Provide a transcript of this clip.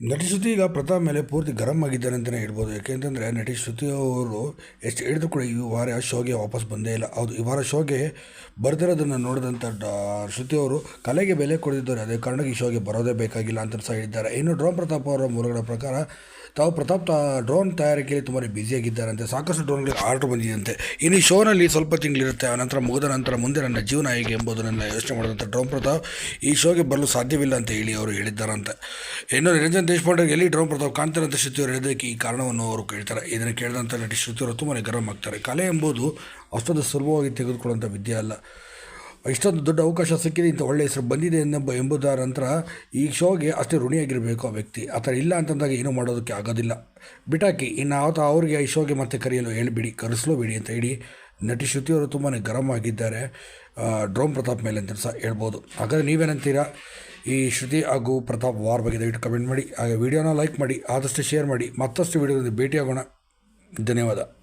ನಟಿ ಶ್ರುತಿ ಈಗ ಪ್ರತಾಪ್ ಮೇಲೆ ಪೂರ್ತಿ ಗರಂ ಆಗಿದ್ದಾರೆ ಅಂತಲೇ ಹೇಳ್ಬೋದು. ಯಾಕೆಂತಂದರೆ ನಟಿ ಶ್ರುತಿ ಅವರು ಎಷ್ಟು ಹಿಡಿದು ಕೂಡ ಈ ವಾರ ಶೋಗೆ ವಾಪಸ್ ಬಂದೇ ಇಲ್ಲ. ಹೌದು, ಈ ವಾರ ಶೋಗೆ ಬರ್ದಿರೋದನ್ನು ನೋಡಿದಂಥ ಶ್ರುತಿ ಅವರು ಕಲೆಗೆ ಬೆಲೆ ಕೊಡದಿದ್ದಾರೆ. ಅದೇ ಕಾರಣಕ್ಕೆ ಈ ಶೋಗೆ ಬರೋದೇ ಬೇಕಾಗಿಲ್ಲ ಅಂತ ಸಹ ಹೇಳಿದ್ದಾರೆ. ಇನ್ನು ಡ್ರೋನ್ ಪ್ರತಾಪ್ ಅವರ ಮೂಲಗಳ ಪ್ರಕಾರ ತಾವು ಪ್ರತಾಪ್ ತಾ, ಡ್ರೋನ್ ತಯಾರಿಕೆಯಲ್ಲಿ ತುಂಬ ಬ್ಯುಸಿಯಾಗಿದ್ದಾರಂತೆ ಸಾಕಷ್ಟು ಡ್ರೋನ್ಗಳಿಗೆ ಆರ್ಡರ್ ಬಂದಿದೆಯಂತೆ ಇನ್ನು ಈ ಶೋನಲ್ಲಿ ಸ್ವಲ್ಪ ತಿಂಗಳಿರುತ್ತೆ. ಆನಂತರ ಮುಗಿದ ನಂತರ ಮುಂದೆ ನನ್ನ ಜೀವನ ಹೇಗೆ ಎಂಬುದನ್ನೆಲ್ಲ ಯೋಚನೆ ಮಾಡಿದಂಥ ಡ್ರೋನ್ ಪ್ರತಾಪ್ ಈ ಶೋಗೆ ಬರಲು ಸಾಧ್ಯವಿಲ್ಲ ಅಂತ ಹೇಳಿ ಅವರು ಹೇಳಿದ್ದಾರಂತೆ. ಇನ್ನು ನಿರಂಜನ್ ದೇಶಪಾಂಡೆ ಎಲ್ಲಿ ಡ್ರೋನ್ ಬರ್ತಾವೆ ಕಾಣ್ತಾರೆ ಅಂತ ಶ್ರುತಿಯವರು ಹೇಳಿದ್ದಕ್ಕೆ ಈ ಕಾರಣವನ್ನು ಅವರು ಕೇಳ್ತಾರೆ. ಇದನ್ನು ಕೇಳಿದಂಥ ನಟಿ ಶ್ರುತಿಯವರು ತುಂಬಾ ಗರಂ ಆಗ್ತಾರೆ. ಕಲೆ ಎಂಬುದು ಅಷ್ಟೊಂದು ಸುಲಭವಾಗಿ ತೆಗೆದುಕೊಳ್ಳುವಂಥ ವಿದ್ಯೆ ಅಲ್ಲ. ಇಷ್ಟೊಂದು ದೊಡ್ಡ ಅವಕಾಶ ಸಿಕ್ಕಿದೆ, ಇಂಥ ಒಳ್ಳೆಯ ಹೆಸರು ಬಂದಿದೆ ಎಂಬ ಎಂಬುದರ ನಂತರ ಈ ಶೋಗೆ ಅಷ್ಟೇ ಋಣಿಯಾಗಿರಬೇಕು ಆ ವ್ಯಕ್ತಿ. ಆ ಥರ ಇಲ್ಲ ಅಂತಂದಾಗ ಏನೂ ಮಾಡೋದಕ್ಕೆ ಆಗೋದಿಲ್ಲ. ಬಿಟಾಕಿ, ಇನ್ನು ಆತ ಅವರಿಗೆ ಈ ಶೋಗೆ ಮತ್ತೆ ಕರೆಯಲು ಹೇಳಿಬಿಡಿ ಕರೆಸ್ಲೋಬೇಡಿ ಬಿಡಿ ಅಂತ ಹೇಳಿ ನಟಿ ಶ್ರುತಿಯವರು ತುಂಬಾ ಗರಂ ಆಗಿದ್ದಾರೆ. ಡ್ರೋಮ್ ಪ್ರತಾಪ್ ಮೇಲೆ ಅಂತ ಸಹ ಹೇಳ್ಬೋದು. ಹಾಗಾದರೆ ನೀವೇನಂತೀರಾ? ಈ ಶ್ರುತಿ ಹಾಗೂ ಪ್ರತಾಪ್ ವಾರ್ ಬಗ್ಗೆ ದಯವಿಟ್ಟು ಕಮೆಂಟ್ ಮಾಡಿ. ಹಾಗೆ ವಿಡಿಯೋನ ಲೈಕ್ ಮಾಡಿ, ಆದಷ್ಟು ಶೇರ್ ಮಾಡಿ. ಮತ್ತಷ್ಟು ವಿಡಿಯೋದಲ್ಲಿ ಭೇಟಿಯಾಗೋಣ. ಧನ್ಯವಾದ.